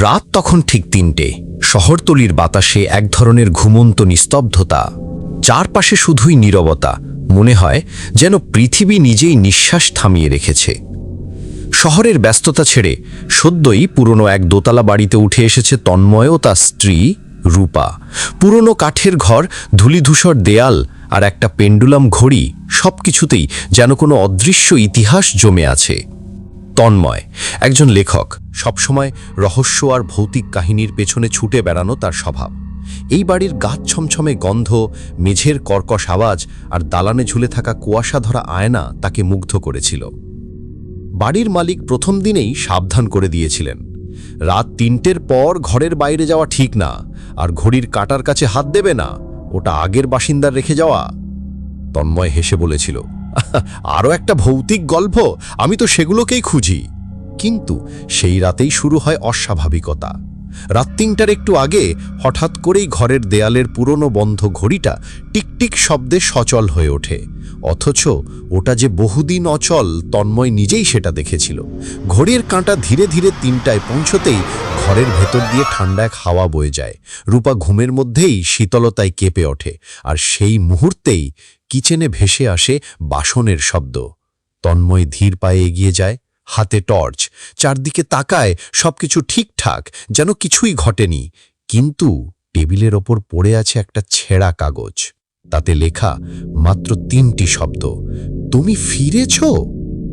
রাত তখন ঠিক তিনটে। শহরতলির বাতাসে এক ধরনের ঘুমন্ত নিস্তব্ধতা। চারপাশে শুধুই নীরবতা। মনে হয় যেন পৃথিবী নিজেই নিঃশ্বাস থামিয়ে রেখেছে। শহরের ব্যস্ততা ছেড়ে সদ্যই পুরনো এক দোতলা বাড়িতে উঠে এসেছে তন্ময় ও তার স্ত্রী, রূপা। পুরনো কাঠের ঘর, ধূলিধূসর দেয়াল আর একটা পেন্ডুলাম ঘড়ি সবকিছুতেই যেন কোনো অদৃশ্য ইতিহাস জমে আছে। তন্ময়। একজন লেখক, সবসময় রহস্য আর ভৌতিক কাহিনীর পেছনে ছুটে বেড়ানো তার স্বভাব। এই বাড়ির গাছ ছমছমে গন্ধ, মেঝের কর্কশ আওয়াজ আর দালানে ঝুলে থাকা কুয়াশা ধরা আয়না তাকে মুগ্ধ করেছিল। বাড়ির মালিক প্রথম দিনেই সাবধান করে দিয়েছিলেন। রাত তিনটের পর ঘরের বাইরে যাওয়া ঠিক না, আর ঘড়ির কাটার কাছে হাত দেবে না, ওটা আগের বাসিন্দার রেখে যাওয়া। তন্ময় হেসে বলেছিল আরও একটা ভৌতিক গল্প আমি তো সেগুলোকেই খুঁজি। কিন্তু সেই রাতেই শুরু হয় অস্বাভাবিকতা। রাত তিনটার একটু আগে হঠাৎ করেই ঘরের দেয়ালের পুরনো বন্ধ ঘড়িটা টিকটিক শব্দে সচল হয়ে ওঠে। অথচ ওটা যে বহুদিন অচল, তন্ময় নিজেই সেটা দেখেছিল। ঘড়ির কাঁটা ধীরে ধীরে তিনটায় পৌঁছতেই ঘরের ভেতর দিয়ে ঠান্ডা এক হাওয়া বয়ে যায়। রূপা ঘুমের মধ্যেই শীতলতায় কেঁপে ওঠে আর সেই মুহূর্তেই কিচেনে ভেসে আসে বাসনের শব্দ। তন্ময় ধীর পায়ে এগিয়ে যায়। হাতে টর্চ। চারদিকে তাকায় সবকিছু ঠিকঠাক, যেন কিছুই ঘটেনি। কিন্তু টেবিলের ওপর পড়ে আছে একটা ছেঁড়া কাগজ। তাতে লেখা মাত্র তিনটি শব্দ, তুমি ফিরেছ?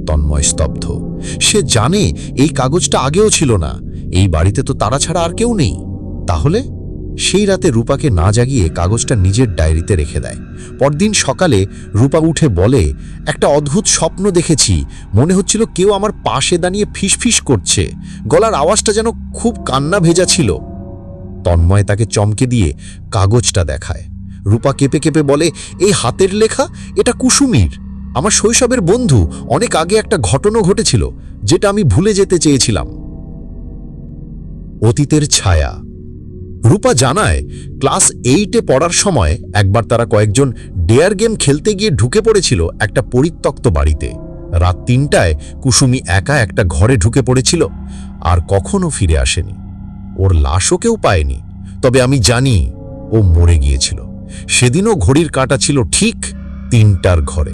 তন্ময় স্তব্ধ। সে জানে এই কাগজটা আগেও ছিল না। এই বাড়িতে তো তারা ছাড়া আর কেউ নেই। তাহলে? সেই রাতে রূপাকে না জাগিয়ে কাগজটা নিজের ডায়েরিতে রেখে দেয়। পরদিন সকালে রূপা উঠে বলে, একটা অদ্ভুত স্বপ্ন দেখেছি। মনে হচ্ছিল কেউ আমার পাশে দাঁড়িয়ে ফিসফিস করছে। গলার আওয়াজটা যেন খুব কান্না ভেজা ছিল। তন্ময় তাকে চমকে দিয়ে কাগজটা দেখায়। রূপা কেঁপে কেঁপে বলে, এই হাতের লেখা? এটা কুসুমির। আমার শৈশবের বন্ধু। অনেক আগে একটা ঘটনা ঘটেছিল, যেটা আমি ভুলে যেতে চেয়েছিলাম। অতীতের ছায়া। রূপা জানায়, ক্লাস এইটে পড়ার সময় একবার তারা কয়েকজন ডেয়ার গেম খেলতে গিয়ে ঢুকে পড়েছিল একটা পরিত্যক্ত বাড়িতে। রাত তিনটায় কুসুমি একা একটা ঘরে ঢুকে পড়েছিল আর কখনো ফিরে আসেনি। ওর লাশও কেউ পায়নি। তবে আমি জানি ও মরে গিয়েছিল। সেদিনও ঘড়ির কাঁটা ছিল ঠিক তিনটার ঘরে।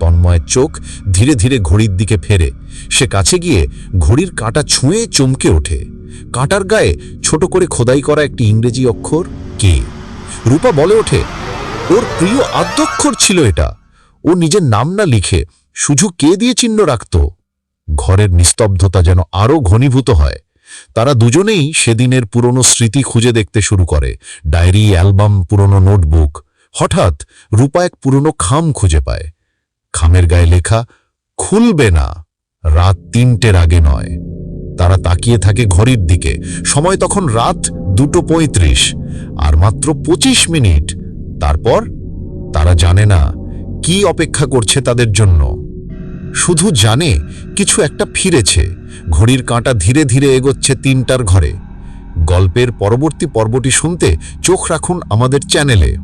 তন্ময়ের চোখ ধীরে ধীরে ঘড়ির দিকে ফেরে। সে কাছে গিয়ে ঘড়ির কাঁটা ছুঁয়ে চমকে ওঠে। কাঁটার গায়ে ছোট করে খোদাই করা একটি ইংরেজি অক্ষর কে? রূপা বলে ওঠে, ওর প্রিয় আদ্যক্ষর ছিল এটা। ও নিজের নাম না লিখে শুধু কে দিয়ে চিহ্ন রাখত? ঘরের নিস্তব্ধতা যেন আরও ঘনীভূত হয়। তারা দুজনেই সেদিনের পুরনো স্মৃতি খুঁজে দেখতে শুরু করে। ডায়েরি, অ্যালবাম, পুরনো নোটবুক। হঠাৎ রূপা এক পুরনো খাম খুঁজে পায়। খামের গায়ে লেখা, খুলবে না, রাত তিনটের আগে নয়। তারা তাকিয়ে থাকে ঘড়ির দিকে। সময় তখন রাত দুটো পঁয়ত্রিশ, আর মাত্র ২৫ মিনিট। তারপর তারা জানে না কি অপেক্ষা করছে তাদের জন্য। শুধু জানে কিছু একটা ফিরেছে। ঘড়ির কাঁটা ধীরে ধীরে এগোচ্ছে তিনটার ঘরে। গল্পের পরবর্তী পর্বটি শুনতে চোখ রাখুন আমাদের চ্যানেলে।